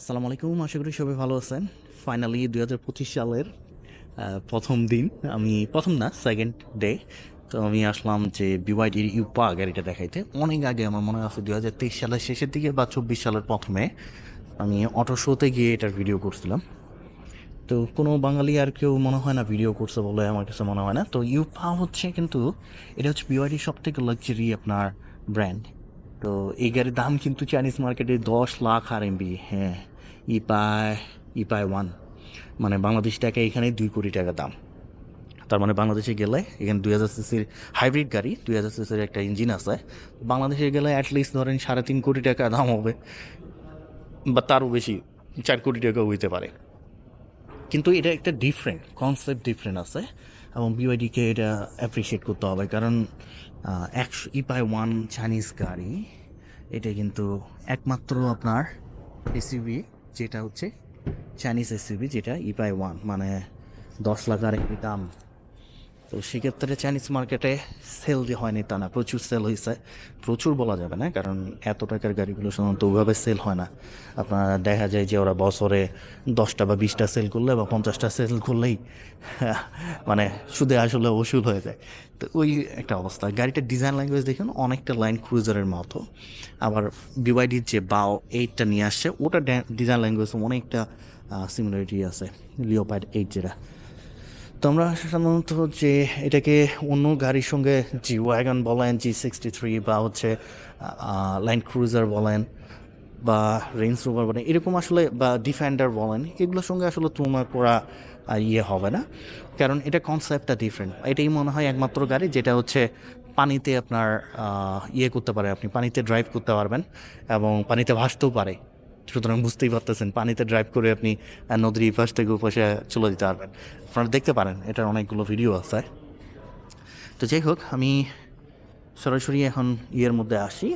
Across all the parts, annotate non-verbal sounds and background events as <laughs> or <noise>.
আসসালামু আলাইকুম, আশা করি সবাই ভালো আছেন। ফাইনালি দুই হাজার পঁচিশ সালের প্রথম দিন, আমি প্রথম না সেকেন্ড ডে তো আমি আসলাম যে বিওয়াইডির ইউপা গাড়িটা দেখাইতে। অনেক আগে আমার মনে আছে দুই হাজার তেইশ সালের শেষের দিকে বা চব্বিশ সালের প্রথমে আমি অটো শোতে গিয়ে এটার ভিডিও করছিলাম। তো কোনো বাঙালি আর কেউ মনে হয় না ভিডিও করছে বলে আমার কাছে মনে হয় না। তো ইউপা হচ্ছে কিন্তু, এটা হচ্ছে বিওয়াইডির সব থেকে লাক্সারি আপনার ব্র্যান্ড তো এই গাড়ির দাম কিন্তু চাইনিজ মার্কেটে দশ লাখ আর এমবি হ্যাঁ ইপায় ইপায় ওয়ান মানে বাংলাদেশ টাকা এখানে দুই কোটি টাকা দাম। তার মানে বাংলাদেশে গেলে এখানে দুই হাজার সিসির হাইব্রিড গাড়ি, দুই হাজার সিসির একটা ইঞ্জিন আছে। বাংলাদেশে গেলে অ্যাটলিস্ট ধরেন সাড়ে তিন কোটি টাকা দাম হবে। বা তারও বেশি, চার কোটি টাকাও হইতে পারে। কিন্তু এটা একটা ডিফারেন্ট কনসেপ্ট ডিফারেন্ট আছে। এবং বিওয়াইডিকে এটা অ্যাপ্রিসিয়েট করতে হবে, কারণ একশো ইপাই ওয়ান চাইনিজ গাড়ি, এটা কিন্তু একমাত্র আপনার এসিবি যেটা হচ্ছে চাইনিজ এসিবি যেটা ইপাই ওয়ান মানে দশ লাখ আর একটি দাম। তো সেক্ষেত্রে চাইনিজ মার্কেটে সেল যে হয়নি তা না, প্রচুর সেল হয়েছে প্রচুর বলা যাবে না, কারণ এত টাকার গাড়িগুলো সাধারণত ওইভাবে সেল হয় না। আপনার দেখা যায় যে ওরা বছরে দশটা বা বিশটা সেল করলে বা পঞ্চাশটা সেল করলেই <laughs> মানে সুদে আসলে ওসুল হয়ে যায়। তো ওই একটা অবস্থা। গাড়িটার ডিজাইন ল্যাঙ্গুয়েজ দেখুন, অনেকটা লাইন ক্রুজারের মতো। আবার বিওয়াইডির যে বাও এইটটা নিয়ে আসছে, ওটা ডিজাইন ল্যাঙ্গুয়েজ অনেকটা সিমিলারিটি আছে। লিওপ্যাড এইট যেটা। তো আমরা সাধারণত যে এটাকে অন্য গাড়ির সঙ্গে জি ওয়াগন বলেন জি সিক্সটি থ্রি বা হচ্ছে লাইন ক্রুজার বলেন বা রেঞ্জ রোভার বলেন, এরকম আসলে বা ডিফেন্ডার বলেন, এগুলোর সঙ্গে আসলে তুলনা করা ইয়ে হবে না। কারণ এটা কনসেপ্টটা ডিফারেন্ট এটাই মনে হয় একমাত্র গাড়ি যেটা হচ্ছে পানিতে আপনার ইয়ে করতে পারে, আপনি পানিতে ড্রাইভ করতে পারবেন এবং পানিতে ভাসতেও পারে। সুতরাং বুঝতেই পারতেছেন, পানিতে ড্রাইভ করে আপনি নদীর পাশ থেকে পাশে চলে যেতে পারবেন। আপনারা দেখতে পারেন, এটার অনেকগুলো ভিডিও আছে। তো যাই হোক, আমি সরাসরি এখন ইয়ের মধ্যে আসি।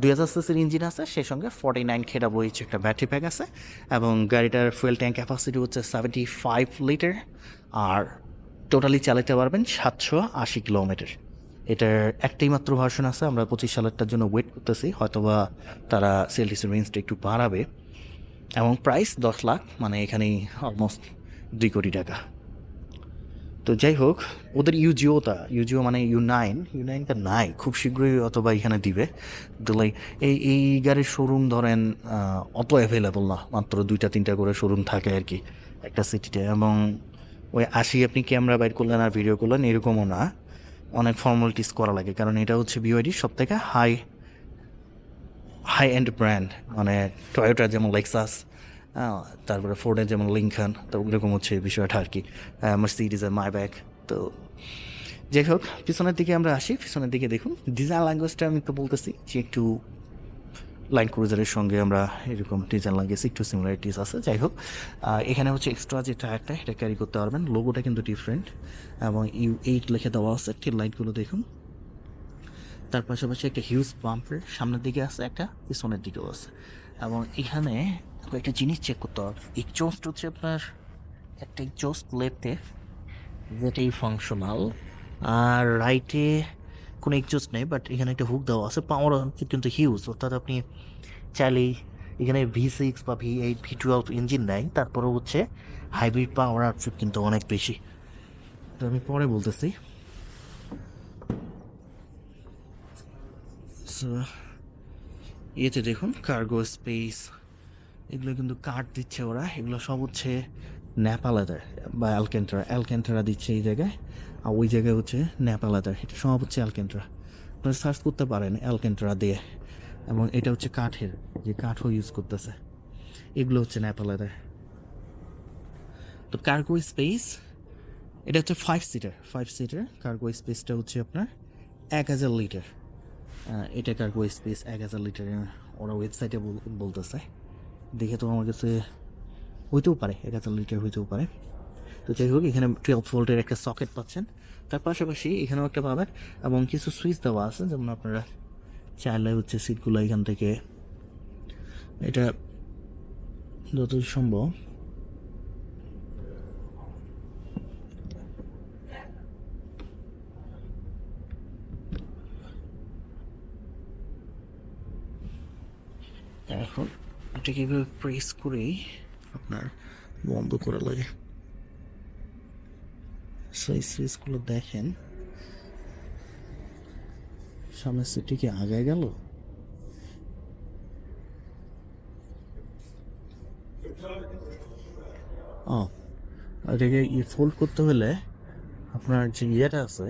দুই হাজার সিসির ইঞ্জিন আছে, সেই সঙ্গে ফর্টি নাইন খেটা বইছে একটা ব্যাটারি প্যাক আছে, এবং গাড়িটার ফুয়েল ট্যাঙ্ক ক্যাপাসিটি হচ্ছে সেভেন্টি ফাইভ লিটার আর টোটালি চালাতে পারবেন সাতশো আশি কিলোমিটার এটার একটাই মাত্র ভার্সন আছে, আমরা পঁচিশ সালেরটার জন্য ওয়েট করতেছি, হয়তোবা তারা সেলটিসের রেঞ্জটা একটু বাড়াবে। এবং প্রাইস দশ লাখ মানে এখানেই অলমোস্ট দুই কোটি টাকা। তো যাই হোক, ওদের ইউজিওটা ইউজিও মানে ইউ নাইন ইউ নাইনটা নাই, খুব শীঘ্রই অথবা এখানে দিবে। দিলাই এই এই গাড়ির শোরুম ধরেন অত অ্যাভেলেবল না, মাত্র দুইটা, তিনটা করে শোরুম থাকে আর কি একটা সিটিতে এবং ওই আসি আপনি ক্যামেরা বাইর করলেন আর ভিডিও করলেন, এরকমও না। অনেক ফর্মালিটিস করা লাগে। কারণ এটা হচ্ছে বিওয়াইডির সব থেকে হাই হাই এন্ড ব্র্যান্ড মানে টয়োটা যেমন লেক্সাস তারপরে ফোর্ডের যেমন লিঙ্কন তো ওরকম হচ্ছে বিষয়টা আর কি। মার্সিডিজের মাই ব্যাগ তো যাই হোক, পিছনের দিকে আমরা আসি, পিছনের দিকে দেখুন। ডিজাইন ল্যাঙ্গুয়েজটা আমি তো বলতেছি যে একটু লাইন ক্রুজারের সঙ্গে আমরা এরকম ডিজাইন লাগিয়েছি, একটু সিমিলারিটিস আছে। যাই হোক এখানে হচ্ছে এক্সট্রা যে টায়ারটা এটা ক্যারি করতে পারবেন। লোগোটা কিন্তু ডিফারেন্ট এবং ইউ এইট লিখে দেওয়া আছে টিল লাইটগুলো দেখুন। তার পাশাপাশি একটা হিউজ পাম্পের সামনের দিকে আছে একটা, পিছনের দিকেও আছে। এবং এখানে কয়েকটা জিনিস চেক করতে হবে। এক্সচোস্ট হচ্ছে আপনার একটা এক্সচোস্ট লেফটে যেটাই ফাংশনাল আর রাইটে কোনো এক্সচোস্ট নেই বাট এখানে একটা হুক দেওয়া আছে পাওয়ার কিন্তু হিউজ অর্থাৎ আপনি চাইলেই এখানে ভি সিক্স বা V eight V twelve engine নেয় তারপরে হচ্ছে হাইব্রিড পাওয়ার আউটপুট কিন্তু অনেক বেশি। তো আমি পরে বলতেছি। ইয়েতে দেখুন কার্গো স্পেস এগুলো কিন্তু কার্ড দিচ্ছে ওরা, এগুলো সব হচ্ছে ন্যাপালাদার বা অ্যালকেন্ট্রা অ্যালকেন্ট্রা দিচ্ছে এই জায়গায়। আর ওই জায়গায় হচ্ছে ন্যাপালাদার এটা সব হচ্ছে অ্যালকেন্ট্রা আপনারা সার্চ করতে পারেন অ্যালকেন্ট্রা দিয়ে। এবং এটা হচ্ছে কাঠের, যে কাঠও ইউজ করতেছে। এগুলো হচ্ছে ন্যাপালাদার তো কার্গো স্পেস এটা হচ্ছে five seater five seater cargo স্পেসটা হচ্ছে আপনার এক হাজার লিটার এটা কার্গো স্পেস এক হাজার লিটারের ওরা ওয়েবসাইটে বলতেছে। দেখে তো আমার কাছে হইতেও পারে, এক হাজার লিটার হইতেও পারে। তো যাই হোক, এখানে টুয়েলভ ভোল্টের একটা সকেট পাচ্ছেন। তার পাশাপাশি এখানেও একটা পাবেন, এবং কিছু সুইচ দেওয়া আছে, যেমন আপনারা চাইলে হচ্ছে সিটগুলো এখান থেকে, এটা যত সম্ভব। এখন এটা এটাকে এভাবে প্রেস করেই আপনার বন্ধ করা লাগে। সেই সুইচগুলো দেখেন। সামনের সিটটি কি আগায় গেল? ও, এটাকে ই ফোল্ড করতে হলে আপনার যে ইয়েটা আছে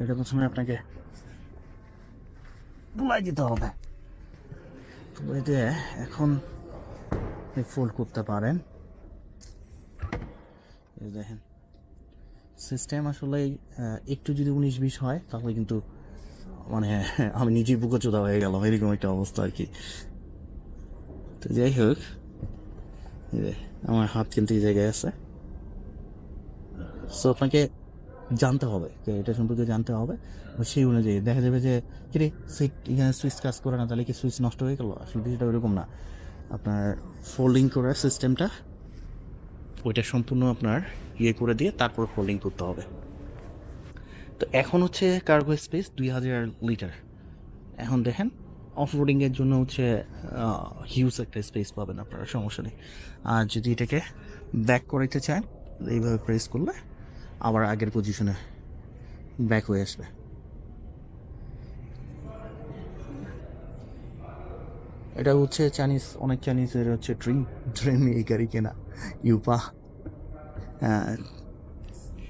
এটা প্রথমে আপনাকে বুলাই দিতে হবে। বুলাই এখন ফোল্ড করতে পারেন। দেখেন। সিস্টেম আসলে একটু যদি উনিশ বিশ হয়, তাহলে কিন্তু মানে <laughs> আমি নিজেই বুকোচোদা হয়ে গেলাম, এরকম একটা অবস্থা আর কি। তো যাই হোক আমার হাত কিন্তু এই জায়গায় আছে। সো আপনাকে জানতে হবে, যে এটা সম্পর্কে জানতে হবে সেই অনুযায়ী দেখা যাবে যে কিরে সুইচ এখানে সুইচ কাজ করে না, তাহলে কি সুইচ নষ্ট হয়ে গেল? আসলে বিষয়টা ওইরকম না। আপনার ফোল্ডিং করার সিস্টেমটা ওইটা সম্পূর্ণ আপনার ইয়ে করে দিয়ে তারপর ফোল্ডিং করতে হবে। তো এখন হচ্ছে কার্গো স্পেস দুই হাজার লিটার এখন দেখেন অফ রোডিংয়ের জন্য হচ্ছে হিউজ একটা স্পেস পাবেন আপনারা, সমস্যা নেই। আর যদি এটাকে ব্যাক করাইতে চান, এইভাবে প্রেস করলে আবার আগের পজিশনে ব্যাক হয়ে আসবে। এটা হচ্ছে চাইনিজ অনেক চাইনিজের হচ্ছে ড্রিম ড্রিম এই গাড়ি কেনা ইউপা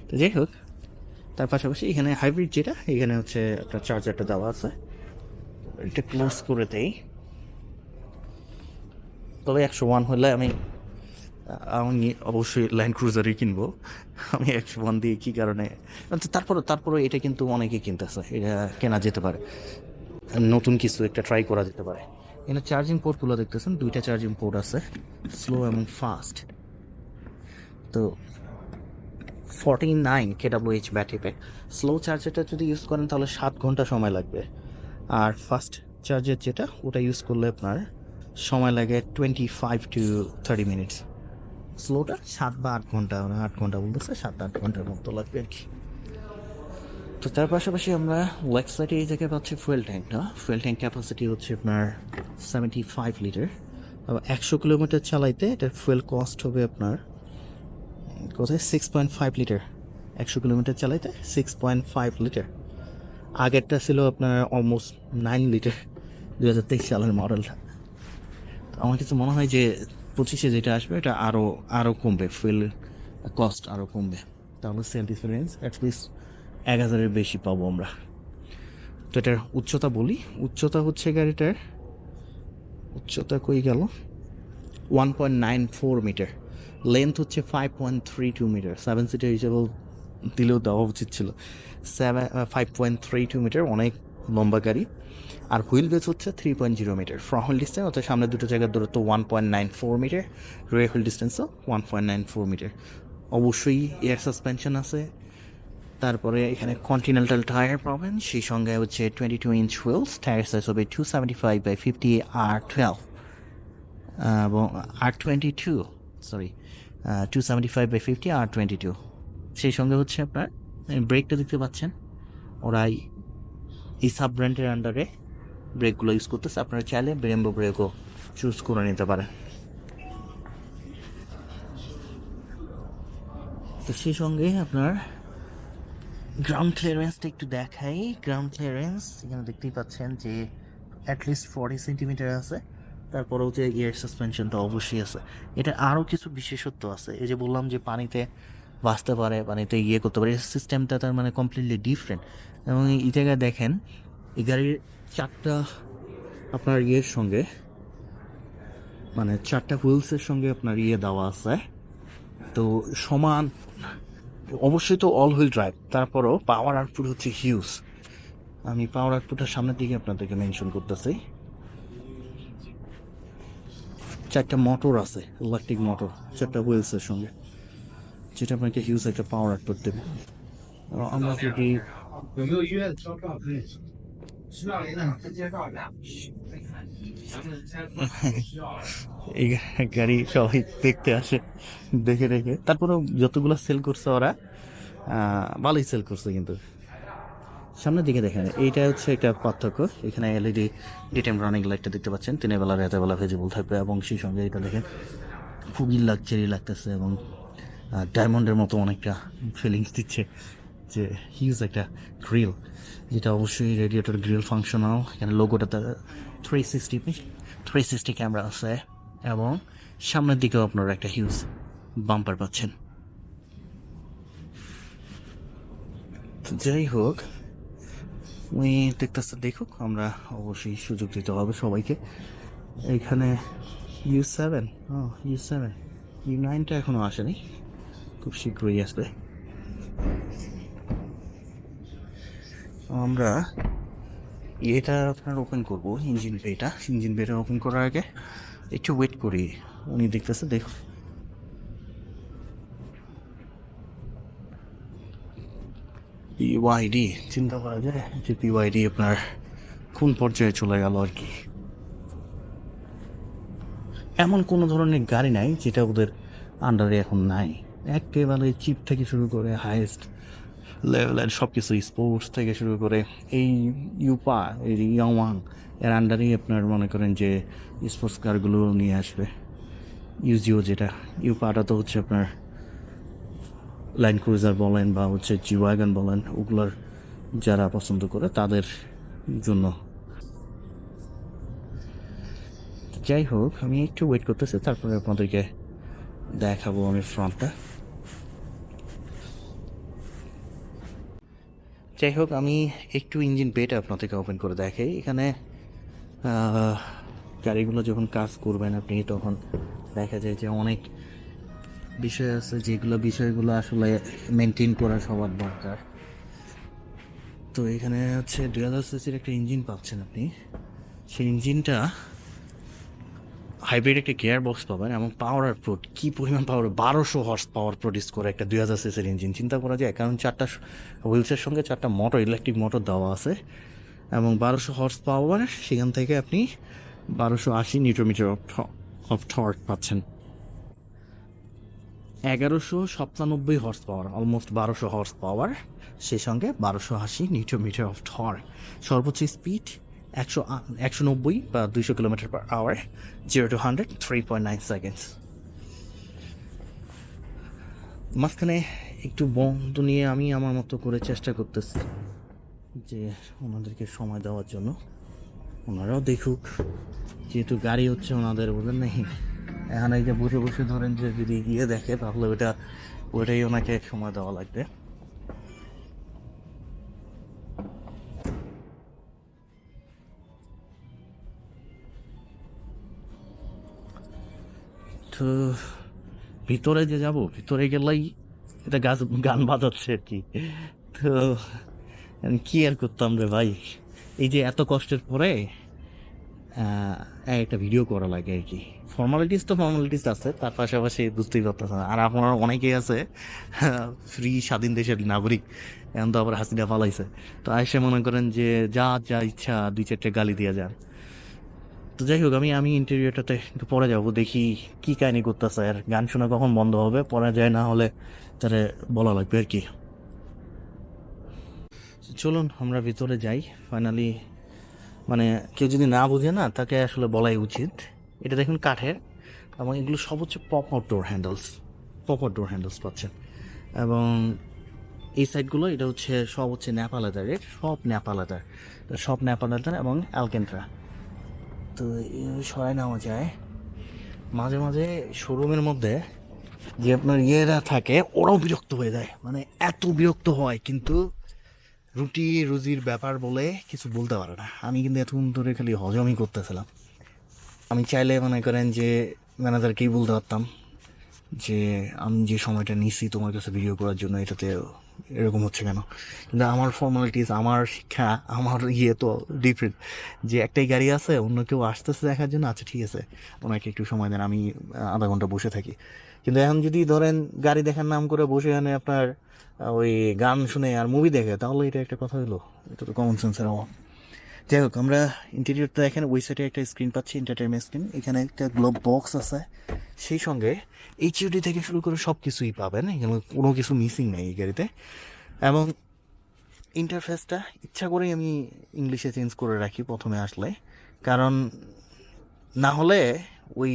তো যাই হোক, তার পাশাপাশি এখানে হাইব্রিড যেটা, এখানে হচ্ছে একটা চার্জারটা দেওয়া আছে। এটা ক্লোজ করে দেই। তবে একশো ওয়ান হলে আমি আমি অবশ্যই ল্যান্ড ক্রুজারই কিনবো। আমি একশো ওয়ান দিয়ে কী কারণে তারপরে তারপরে এটা কিন্তু অনেকেই কিনতেছে। এটা কেনা যেতে পারে। নতুন কিছু একটা ট্রাই করা যেতে পারে। এখানে চার্জিং পোর্টগুলো দেখতেছেন, দুইটা চার্জিং পোর্ট আছে স্লো এবং ফাস্ট তো ফর্টি নাইন কেডাব্লিউএইচ ব্যাটারি প্যাক। স্লো চার্জারটা যদি ইউজ করেন, তাহলে সাত ঘণ্টা সময় লাগবে। আর ফাস্ট চার্জার যেটা, ওটা ইউজ করলে আপনার সময় লাগে twenty five to thirty minutes স্লোটা সাত বা আট ঘণ্টা মানে আট ঘণ্টা বলতেছে, সাত আট ঘণ্টার মতো লাগবে আর কি। তো তার পাশাপাশি আমরা ওয়েবসাইটে এই জায়গায় পাচ্ছি ফুয়েল ট্যাঙ্কটা ফুয়েল ট্যাঙ্ক ক্যাপাসিটি হচ্ছে আপনার সেভেন্টি ফাইভ লিটার একশো কিলোমিটার চালাইতে এটার ফুয়েল কস্ট হবে আপনার কোথায় সিক্স পয়েন্ট ফাইভ লিটার একশো কিলোমিটার চালাইতে সিক্স পয়েন্ট ফাইভ লিটার আগেরটা ছিল আপনার অলমোস্ট নাইন লিটার দু হাজার তেইশ সালের মডেলটা তো আমার কাছে মনে হয় যে পঁচিশে যেটা আসবে, এটা আরও আরও কমবে। ফুয়েল কস্ট আরও কমবে। তাহলে সেল ডিফারেন্স অ্যাটলিস্ট এক হাজারের বেশি পাবো আমরা। তো এটার উচ্চতা বলি। উচ্চতা হচ্ছে গাড়িটার, উচ্চতা কই গেল? One point nine four metre length হচ্ছে five point three two metre seven seater হিসেবে দিলেও দেওয়া উচিত ছিল। Seven five point three two metre অনেক লম্বা গাড়ি। আর হুইল বেস হচ্ছে three point zero metre front wheel distance অর্থাৎ সামনে দুটো জায়গার দূরত্ব one point nine four metre rear wheel ডিস্টেন্সও one point nine four metre অবশ্যই এয়ার সাসপেনশন আছে। তারপরে এখানে কন্টিনেন্টাল টায়ার পাবেন। সেই সঙ্গে হচ্ছে twenty two inch wheels tyre size হবে two seventy five by fifty R twelve এবং R twenty two sorry two seventy five by fifty R twenty two সেই সঙ্গে হচ্ছে আপনার ব্রেকটা দেখতে পাচ্ছেন? ওরাই এই সাব ব্র্যান্ডের আন্ডারে ব্রেকগুলো ইউজ করতেছে। আপনারা চাইলে ব্রেম্বো ব্রেকও চুজ করে নিতে পারেন। তো সেই সঙ্গে আপনার গ্রাউন্ড ক্লিয়ারেন্সটা একটু দেখাই। গ্রাউন্ড ক্লিয়ারেন্স এখানে দেখতেই পাচ্ছেন যে অ্যাটলিস্ট ফর্টি সেন্টিমিটার আছে। তারপরেও যে এয়ার সাসপেনশনটা অবশ্যই আছে। এটা আরও কিছু বিশেষত্ব আছে। এই যে বললাম যে পানিতে বাঁচতে পারে, পানিতে ইয়ে করতে পারে সিস্টেমটা তার মানে কমপ্লিটলি ডিফারেন্ট এবং এই জায়গায় দেখেন, এই গাড়ির চারটা আপনার ইয়ের সঙ্গে মানে চারটা হুইলসের সঙ্গে আপনার ইয়ে দেওয়া আছে। তো সমান, অবশ্যই তো অল হুইল ড্রাইভ তারপরও পাওয়ার আউটপুট হচ্ছে হিউজ আমি পাওয়ার আউটপুটের সামনের দিকে আপনাদেরকে মেনশন করতেছি। চারটা মোটর আছে ইলেকট্রিক মোটর চারটা হুইলসের সঙ্গে, যেটা আপনাকে হিউজ একটা পাওয়ার আউট করতে দেবে। আমরা যদি <laughs> এই গাড়ি সবাই দেখতে আসে, দেখে দেখে। তারপরেও যতগুলো সেল করছে ওরা ভালোই সেল করছে কিন্তু। সামনের দিকে দেখেন এইটা হচ্ছে একটা পার্থক্য। এখানে এলইডি ডি টাইম রানিং লাইটটা দেখতে পাচ্ছেন। দিনের বেলা, রাতের বেলা ভেজিবল থাকবে এবং সেই সঙ্গে এটা দেখেন, খুবই লাক্সারি লাগতেছে এবং ডায়মন্ডের মতো অনেকটা ফিলিংস দিচ্ছে যে হিউজ একটা গ্রিল যেটা অবশ্যই রেডিয়েটর গ্রিল ফাংশনাল এখানে লোগোটাতে three sixty three sixty camera আছে এবং সামনের দিকেও আপনারা একটা হিউজ বাম্পার পাচ্ছেন। যাই হোক উনি দেখতেছে দেখুক আমরা অবশ্যই সুযোগ দিতে হবে সবাইকে। এখানে U seven O U seven U নাইনটা এখনও আসেনি। খুব শীঘ্রই আসবে। আমরা এটা আপনার ওপেন করব ইঞ্জিন বেটা ইঞ্জিন বেটা ওপেন করার আগে একটু ওয়েট করি। উনি দেখতেছে, দেখুন। পিওয়াইডি চিন্তা করা যায় যে পিওয়াইডি আপনার কোন পর্যায়ে চলে গেল আর কি। এমন কোনো ধরনের গাড়ি নাই যেটা ওদের আন্ডারে এখন নাই। একেবারে চিপ থেকে শুরু করে হাইয়েস্ট লেভেলের সব কিছু স্পোর্টস থেকে শুরু করে এই ইউপা এই ইয়াওয়াং এর আন্ডারেই আপনার মনে করেন যে স্পোর্টস কারগুলো নিয়ে আসবে। ইউজিও যেটা ইউপাটা তো হচ্ছে আপনার লাইন ক্রুজার বলেন বা হচ্ছে জি ওয়াগন বলেন, ওগুলোর যারা পছন্দ করে তাদের জন্য। যাই হোক, আমি একটু ওয়েট করতেছি, তারপরে আপনাদেরকে দেখাবো আমি ফ্রন্টটা যাই হোক, আমি একটু ইঞ্জিন বেটা আপনাদেরকে ওপেন করে দেখাই। এখানে গাড়িগুলো যখন কাজ করবেন আপনি, তখন দেখা যায় যে অনেক বিষয় আছে যেগুলো, বিষয়গুলো আসলে মেনটেন করা সবার দরকার। তো এখানে হচ্ছে দুই হাজার সিসির একটা ইঞ্জিন পাচ্ছেন আপনি। সেই ইঞ্জিনটা হাইব্রিড একটা গিয়ার বক্স পাবেন এবং পাওয়ার আউটপুট কী পরিমাণ পাওয়ার বারোশো হর্স পাওয়ার প্রডিউস করে একটা দুই হাজার সিসির ইঞ্জিন চিন্তা করা যায়, কারণ চারটা হুইলসের সঙ্গে চারটা মোটর ইলেকট্রিক মোটর দেওয়া আছে। এবং বারোশো হর্স পাওয়ার সেখান থেকে আপনি বারোশো আশি নিউটোমিটার অফ অফ টর্ক পাচ্ছেন। এগারোশো সাতানব্বই হর্স পাওয়ার অলমোস্ট বারোশো হর্স পাওয়ার সেই সঙ্গে বারোশো আশি নিউটোমিটার অফ থর সর্বোচ্চ স্পিড একশো একশো নব্বই বা দুইশো kilometre per hour zero to hundred three point nine seconds মাঝখানে একটু বন্ধ নিয়ে আমি আমার মতো করে চেষ্টা করতেছি যে ওনাদেরকে সময় দেওয়ার জন্য। ওনারাও দেখুক, যেহেতু গাড়ি হচ্ছে ওনাদের, বলেন নেই। এখানে এই যে বসে বসে ধরেন যে যদি গিয়ে দেখে, তাহলে ওটা ওটাই ওনাকে সময় দেওয়া লাগবে। তো ভিতরে যে যাব, ভিতরে গেলেই এটা গাছ, গান বাজাচ্ছে আর কি। তো কি আর করতাম রে ভাই? এই যে এত কষ্টের পরে একটা ভিডিও করা লাগে আর কি। ফর্মালিটিস তো ফর্মালিটিস আছে, তার পাশাপাশি বুঝতেই পারতেছে আর আপনার অনেকেই আছে ফ্রি স্বাধীন দেশের নাগরিক, এখন তো আবার হাসিনা পালাইছে। তো এসে মনে করেন যে যা যা ইচ্ছা দুই চারটে গালি দিয়ে যান। তো যাই হোক, আমি আমি ইন্টারভিউটাতে একটু পরে যাব, দেখি কী কাহিনি করতেছে। আর গান শোনা কখন বন্ধ হবে পড়া যায় না হলে তারে বলা লাগবে আর কি। চলুন, আমরা ভিতরে যাই। ফাইনালি মানে কেউ যদি না বুঝে না, তাকে আসলে বলাই উচিত। এটা দেখুন কাঠের, এবং এগুলো সব হচ্ছে pop out door handles pop out door handles পাচ্ছেন। এবং এই সাইডগুলো এটা হচ্ছে, সব হচ্ছে ন্যাপা লেদারের সব ন্যাপা লেদার তো সব ন্যাপা লেদার এবং অ্যালকেন্ট্রা তো সরাই নেওয়া যায়। মাঝে মাঝে শোরুমের মধ্যে যে আপনার ইয়েরা থাকে, ওরাও বিরক্ত হয়ে যায়। মানে এত বিরক্ত হয়, কিন্তু রুটি, রুজির ব্যাপার বলে কিছু বলতে পারে না। আমি কিন্তু এতক্ষণ ধরে খালি হজমই করতেছিলাম। আমি চাইলে মনে করেন যে ম্যানেজারকেই বলতে পারতাম যে আমি যে সময়টা নিছি তোমার কাছে ভিডিও করার জন্য, এটাতে এরকম হচ্ছে কেন? কিন্তু আমার ফর্মালিটিস আমার শিক্ষা, আমার ইয়ে তো ডিফারেন্ট যে একটাই গাড়ি আছে, অন্য কেউ আসতেছে দেখার জন্য আচ্ছা ঠিক আছে, ওনাকে একটু সময় দেন, আমি আধা ঘণ্টা বসে থাকি। কিন্তু এখন যদি ধরেন গাড়ি দেখার নাম করে বসে এনে আপনার ওই গান শুনে আর মুভি দেখে, তাহলে এটা একটা কথা হলো। এটা তো কমন সেন্সের অভাব। যাই হোক আমরা ইন্টেরিয়রটা এখানে ওই সাইডে একটা স্ক্রিন পাচ্ছি এন্টারটেনমেন্ট স্ক্রিন এখানে একটা গ্লোব বক্স আছে। সেই সঙ্গে এইচইউডি থেকে শুরু করে সব কিছুই পাবেন। এখানে কোনো কিছু মিসিং নেই এই গাড়িতে। এবং ইন্টারফেসটা ইচ্ছা করেই আমি ইংলিশে চেঞ্জ করে রাখি প্রথমে আসলে। কারণ না হলে ওই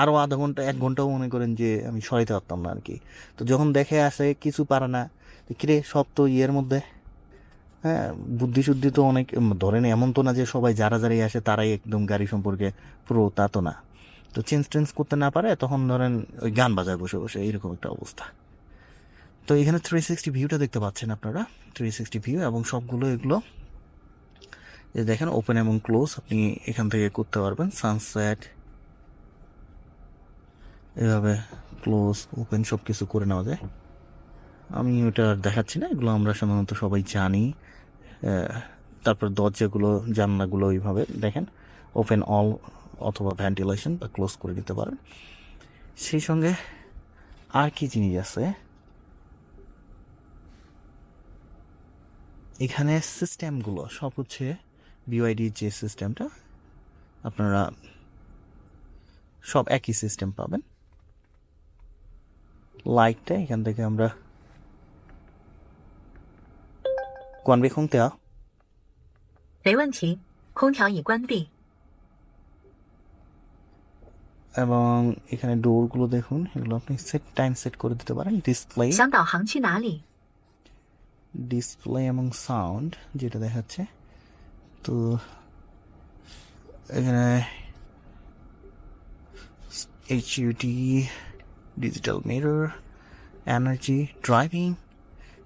আরও আধা ঘণ্টা, এক ঘন্টাও মনে করেন যে আমি সরাইতে পারতাম না আর কি তো যখন দেখে আসে কিছু পারে না কিরে, সব তো ইয়ের মধ্যে। হ্যাঁ বুদ্ধি শুদ্ধি তো অনেক ধরেন এমন তো না যে সবাই যারা যারাই আসে তারাই একদম গাড়ি সম্পর্কে পুরো তা তো না। তো চেঞ্জ টেঞ্জ করতে না পারে, তখন ধরেন ওই গান বাজায় বসে বসে এইরকম একটা অবস্থা। তো এখানে থ্রি সিক্সটি ভিউটা দেখতে পাচ্ছেন আপনারা। থ্রি সিক্সটি ভিউ এবং সবগুলো এগুলো যে দেখেন ওপেন এবং ক্লোজ আপনি এখান থেকে করতে পারবেন। সানসেট এভাবে ক্লোজ ওপেন সব কিছু করে নেওয়া যায়। আমি ওটা আর দেখাচ্ছি না, এগুলো আমরা সাধারণত সবাই জানি। তারপর দরজাগুলো, জানলাগুলো ওইভাবে দেখেন। ওপেন অল অথবা ভেন্টিলেশন বা ক্লোজ করে দিতে পারেন। সেই সঙ্গে আর কি জিনিস আছে? এখানে সিস্টেমগুলো সব হচ্ছে বিওআইডি যে সিস্টেমটা আপনারা সব একই সিস্টেম পাবেন। লাইটটা এখান থেকে আমরা কোয়ান বে空调没问题，空调已关闭。 এবং এখানে ডোরগুলো দেখুন এগুলো আপনি সেট টাইম সেট করে দিতে পারেন ডিসপ্লে 想导航去哪里？ ডিসপ্লে এবং সাউন্ড যেটা দেখাচ্ছে তো এখানে এইচইউটি digital mirror energy driving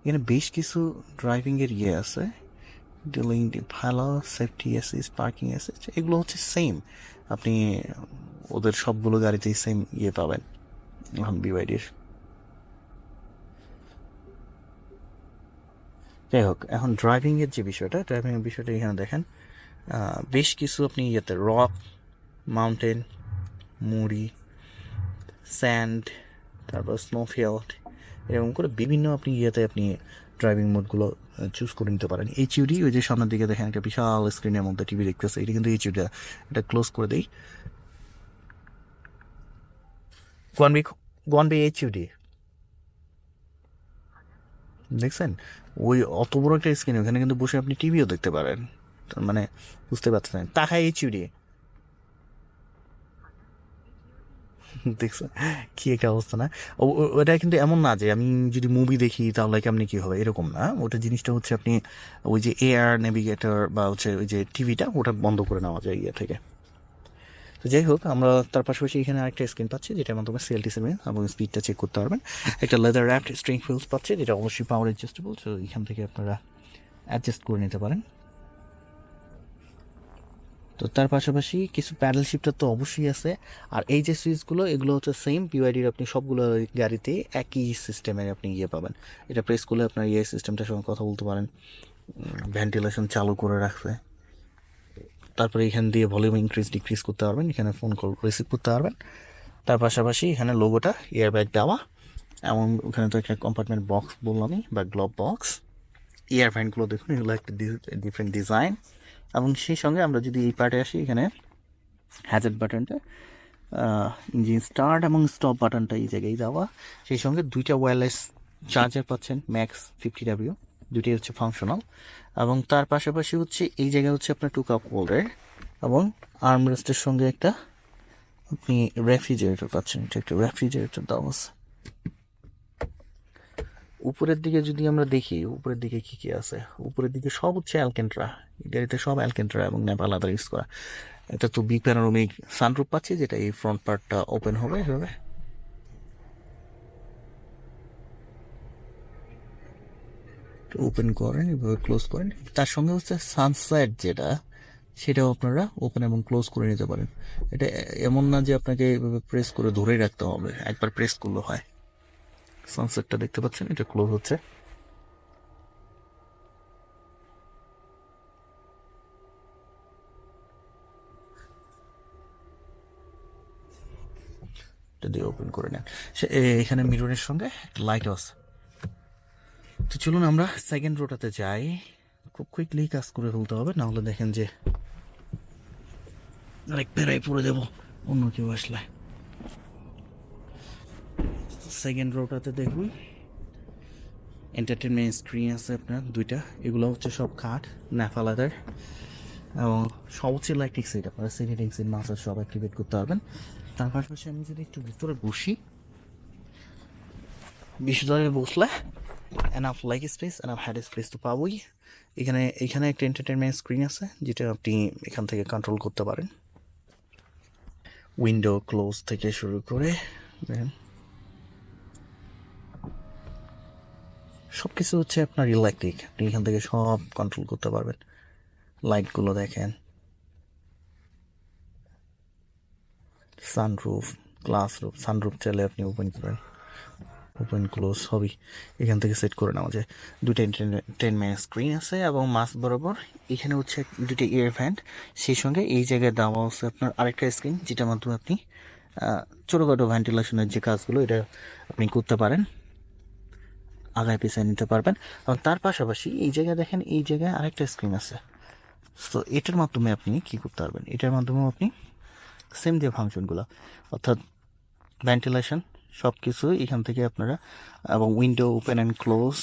এখানে বেশ কিছু ড্রাইভিংয়ের ইয়ে আছে। ডিলিং ভালো সেফটি অ্যাসিস্ট পার্কিং অ্যাসিস্ট এগুলো হচ্ছে সেম আপনি ওদের সবগুলো গাড়িতেই সেম ইয়ে পাবেন। এখন বিওয়াইডির যাই হোক, এখন ড্রাইভিংয়ের যে বিষয়টা ড্রাইভিং এর বিষয়টা এখানে দেখেন। বেশ কিছু আপনি ইয়েতে রক মাউন্টেন মুড়ি স্যান্ড তারপর স্নোফিল্ড এরকম করে বিভিন্ন আপনি ইয়েতে আপনি ড্রাইভিং মোডগুলো চুজ করে নিতে পারেন। এইচইউডি ওই যে সামনের দিকে দেখেন একটা বিশাল স্ক্রিনের মধ্যে টিভি দেখতেছে, এটা কিন্তু এইচইউডি এটা ক্লোজ করে দিই। গোয়ান বি গোয়ান বি দেখছেন? ওই অত বড় একটা স্ক্রিন ওখানে কিন্তু বসে আপনি টিভিও দেখতে পারেন। মানে বুঝতে পারছেন। তাকাই এইচইউডি দেখছেন কি একটা অবস্থা না? ওটা কিন্তু এমন না যে আমি যদি মুভি দেখি তাহলে কেমনি কি হবে? এরকম না। ওটা জিনিসটা হচ্ছে আপনি ওই যে এয়ার নেভিগেটর বা হচ্ছে ওই যে টিভিটা ওটা বন্ধ করে নেওয়া যায় ইয়ে থেকে। তো যাই হোক, আমরা তার পাশাপাশি এখানে আরেকটা স্ক্রিন পাচ্ছি, যেটা মাধ্যমে সিএলটি সেভেন এবং স্পিডটা চেক করতে পারবেন। একটা লেদার র্যাপড স্ট্রিং ফিলস পাচ্ছে, যেটা অবশ্যই পাওয়ার অ্যাডজাস্টেবল তো এখান থেকে আপনারা অ্যাডজাস্ট করে নিতে পারেন। তো তার পাশাপাশি কিছু প্যাডেল শিফটার তো অবশ্যই আছে। আর এই যে সুইচগুলো এগুলো হচ্ছে সেম পিওয়াইডির আপনি সবগুলো গাড়িতে একই সিস্টেমের আপনি ইয়ে পাবেন। এটা প্রেস করলে আপনার ইয়ে সিস্টেমটার সঙ্গে কথা বলতে পারেন। ভেন্টিলেশন চালু করে রাখবে। তারপরে এখান দিয়ে ভলিউম ইনক্রিজ ডিক্রিজ করতে পারবেন। এখানে ফোন কল রিসিভ করতে পারবেন। তার পাশাপাশি এখানে লোগোটা এয়ার ব্যাগ দেওয়া। এমন ওখানে তো একটা কম্পার্টমেন্ট বক্স বললামই, বা গ্লোভ বক্স এয়ার ফ্যানগুলো দেখুন, এগুলো একটা ডিফারেন্ট ডিজাইন এবং সেই সঙ্গে আমরা যদি এই পার্টে আসি এখানে হ্যাজেট বাটনটা ইঞ্জিন স্টার্ট এবং স্টপ বাটনটা এই জায়গায় দেওয়া। সেই সঙ্গে দুইটা ওয়্যারলেস চার্জার পাচ্ছেন ম্যাক্স ফিফটি ডাব্লিউ দুটি হচ্ছে ফাংশনাল এবং তার পাশাপাশি হচ্ছে এই জায়গায় হচ্ছে আপনার টু কাপ হোল্ডার এবং আর্মরেস্টের সঙ্গে একটা আপনি রেফ্রিজারেটর পাচ্ছেন, এটা একটা রেফ্রিজারেটর দেওয়া আছে। উপরের দিকে যদি আমরা দেখি, উপরের দিকে কি কি আছে? উপরের দিকে সব হচ্ছে অ্যালকেন্ট্রা গাড়িতে সব অ্যালকেন্ট্রা এবং নেপাল আদার ইউজ করা। এটা তো বিগ প্যানোরামিক সানরুপ পাচ্ছি, যেটা এই ফ্রন্ট পার্টটা ওপেন হবে, এভাবে। ওপেন করেন, এভাবে ক্লোজ করেন। তার সঙ্গে হচ্ছে সানসেট যেটা, সেটাও আপনারা ওপেন এবং ক্লোজ করে নিতে পারেন। এটা এমন না যে আপনাকে এভাবে প্রেস করে ধরে রাখতে হবে, একবার প্রেস করলে হয়। সানসেটটা দেখতে পাচ্ছেন, এটা ক্লোজ হচ্ছে। দিয়ে ওপেন করে নেন। সে- এখানে মিররের সঙ্গে একটা লাইটও আছে। তো চলুন আমরা সেকেন্ড রোটাতে যাই। খুব কুইকলি কাজ করে ফেলতে হবে না হলে দেখেন যে আরেক পেরাই পড়ে দেবো অন্য কেউ আসলে। সেকেন্ড রোটাতে দেখুন। এন্টারটেনমেন্ট স্ক্রিন আছে আপনার, দুইটা। এগুলো হচ্ছে সব কাঠ ন্যাফালাদার এবং সব হচ্ছে ইলেকট্রিক সিট আপনারা সিট সিট মাসাজ সব অ্যাক্টিভেট করতে পারবেন। তার পাশাপাশি আমি যদি একটু ভিতরে বসি বিশ্বদরে বসলে enough like space enough head space তো পাবোই। এখানে এখানে একটা এন্টারটেনমেন্ট স্ক্রিন আছে, যেটা আপনি এখান থেকে কন্ট্রোল করতে পারেন। উইন্ডো ক্লোজ থেকে শুরু করে দেখেন সব কিছু হচ্ছে আপনার ইলেকট্রিক আপনি এখান থেকে সব কন্ট্রোল করতে পারবেন। লাইটগুলো দেখেন। সানরুফ গ্লাস রুফ সানরুফ চাইলে আপনি ওপেন করেন ওপেন ক্লোজ সবই এখান থেকে সেট করে নেওয়া যায়। দুটো টেন স্ক্রিন আছে এবং মাস বরাবর এখানে হচ্ছে দুটো ইয়ার ফ্যান্ট সেই সঙ্গে এই জায়গায় দেওয়া হচ্ছে আপনার আরেকটা স্ক্রিন যেটার মাধ্যমে আপনি ছোটোখাটো ভেন্টিলেশনের যে কাজগুলো, এটা আপনি করতে পারেন। আগায় পিছিয়ে নিতে পারবেন। এবং তার পাশাপাশি এই জায়গায় দেখেন, এই জায়গায় আরেকটা স্ক্রিন আছে। তো এটার মাধ্যমে আপনি কি করতে পারবেন? এটার মাধ্যমে আপনি সেম দিয়ে ফাংশনগুলো অর্থাৎ ভেন্টিলেশন সব কিছু এখান থেকে আপনারা, এবং window open and close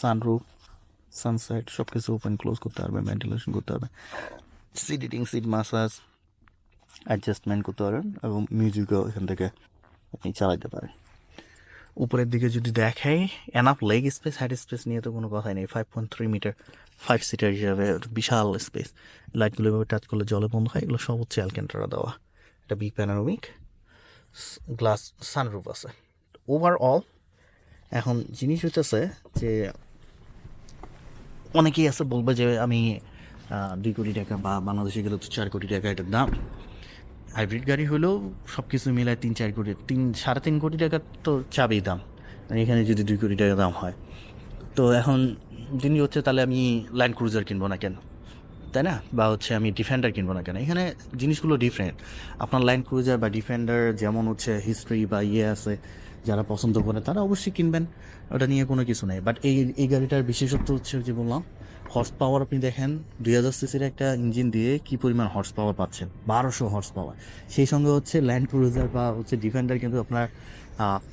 sunroof sunshade সব কিছু ওপেন ক্লোজ করতে পারবেন ভেন্টিলেশন করতে পারবেন। Seat heating seat massage adjustment করতে পারেন এবং মিউজিকও এখান থেকে আপনি চালাতে পারেন। উপরের দিকে যদি দেখাই enough leg space head space নিয়ে তো কোনো কথাই নেই। Five point three meter five seater হিসাবে বিশাল স্পেস লাইটগুলো এভাবে টাচ করলে জলে বন্ধ হয়, এগুলো সব হচ্ছে অ্যালকেন্টারা দেওয়া। এটা বিগ প্যানারোমিক গ্লাস সানরুফ আছে। ওভারঅল এখন জিনিস হচ্ছে যে অনেকেই আছে বলবে যে আমি দুই কোটি টাকা বা বাংলাদেশে গেলে তো চার কোটি টাকা এটার দাম। হাইব্রিড গাড়ি হলেও সব কিছু মিলায় তিন, চার কোটি, তিন, সাড়ে তিন কোটি টাকার তো চাবেই দাম। আর এখানে যদি দুই কোটি টাকা দাম হয়। তো এখন জিনিস হচ্ছে তাহলে আমি ল্যান্ড ক্রুজার কিনবো না কেন? তাই না? বা হচ্ছে আমি ডিফেন্ডার কিনবো না কেন? এখানে জিনিসগুলো ডিফারেন্ট আপনার ল্যান্ড ক্রুজার বা ডিফেন্ডার যেমন হচ্ছে হিস্ট্রি বা ইয়ে আছে, যারা পছন্দ করে, তারা অবশ্যই কিনবেন। ওটা নিয়ে কোনো কিছু নেই। বাট এই এই গাড়িটার বিশেষত্ব হচ্ছে যে বললাম হর্স পাওয়ার আপনি দেখেন, দুই হাজার সিসির একটা ইঞ্জিন দিয়ে কি পরিমাণ হর্স পাওয়ার পাচ্ছেন? বারোশো হর্স পাওয়ার সেই সঙ্গে হচ্ছে ল্যান্ড ক্রুজার বা হচ্ছে ডিফেন্ডার কিন্তু আপনার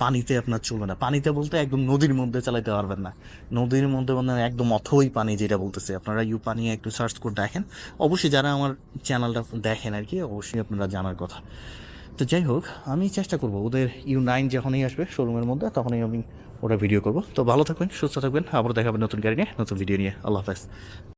পানিতে আপনার চলবে না। পানিতে বলতে একদম নদীর মধ্যে চালাতে পারবেন না। নদীর মধ্যে মানে একদম অথই পানি যেটা বলতেছে। আপনারা ইউ পানি একটু সার্চ করে দেখেন। অবশ্যই যারা আমার চ্যানেলটা দেখেন আর কি, অবশ্যই আপনারা জানার কথা। তো যাই হোক, আমি চেষ্টা করব। ওদের ইউ নাইন যখনই আসবে শোরুমের মধ্যে, তখনই আমি ওটা ভিডিও করব। তো ভালো থাকবেন, সুস্থ থাকবেন। আবার দেখাবেন নতুন গাড়ি নিয়ে, নতুন ভিডিও নিয়ে। আল্লাহ হাফেজ।